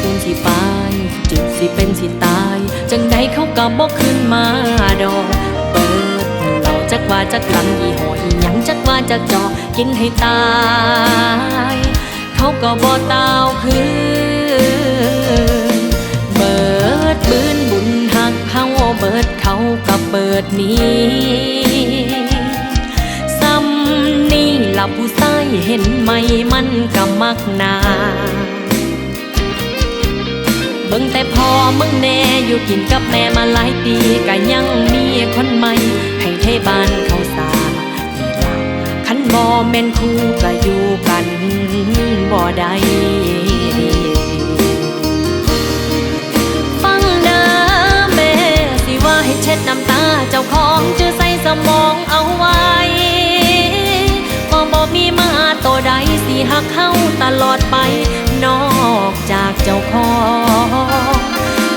โตสิใหายสิฟุ้งสิฟายจึงสิเป็นสิตาย จังใดเขาก็บอกขึ้นมาดอก เปิดเราจักว่าจักลังยี่ห้ออีหยังจักว่าจักจอกินให้ตาย เขาก็บ่ตาวคืนเบิดบืนบุญหักเขาเบิดเขากับเบิดนี้ซ้ำนี่ล่ะผู้ใส่เห็นไหมมันก็มักนา เบิ่งแต่พอมึงแน่อยู่กินกับแม่มาหลายปีก็ยังมีคนใหม่ให้เทบ้านเขาสานี่ล่ะคันบ่แม่นคู่ก็อยู่กันบ่ได้ฟังเด้อแม่สิว่าให้เช็ดน้ำตาเจ้าของจะใส่สมองเอาไว้พอบ่มีมาตัวใดสิหักเข้าตลอดไปน้อกจา กเจ้าของ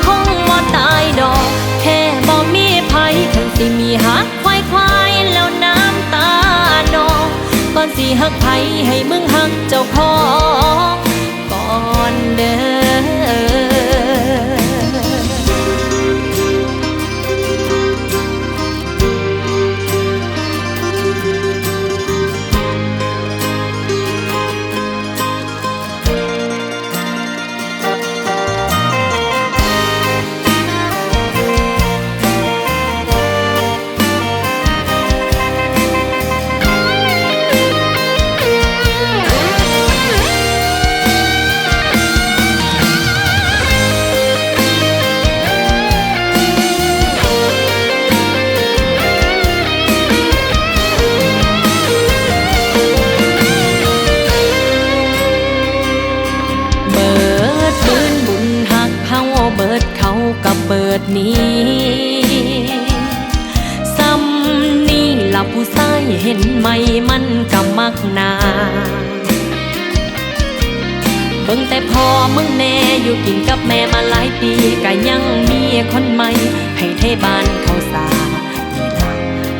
คงว่าตายดอก แค่บ่มีภัยถึงสิมีหักควายควายแล้วน้ำตานองก่อนสิหักไผให้มึงหักเจ้าของ ดนี้ซ้ำนี่ล่ะผู้ใส่เห็นไหมมันก็มักนาเบิ่งแต่พอมึงแน่อยู่กินกับแม่มาหลายปีก็ยังมีคนใหม่ ให้เทบ้านเขาสานี่ล่ะ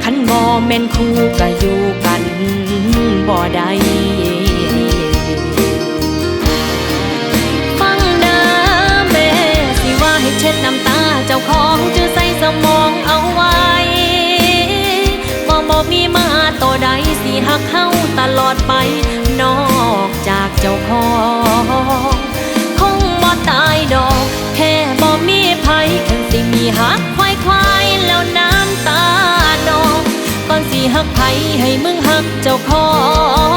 คันบ่แม่นคู่ก็อยู่กันบ่ได้ กเข้าตลอดไป นอกจากเจ้าของคงบ่ตายดอก แค่บ่มีภัยคันสิมีหักควายควายแล้วน้ำตานอก ก่อนสิหักไผให้มึงหักเจ้าของ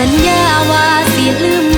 สัญญาว่าสิลืม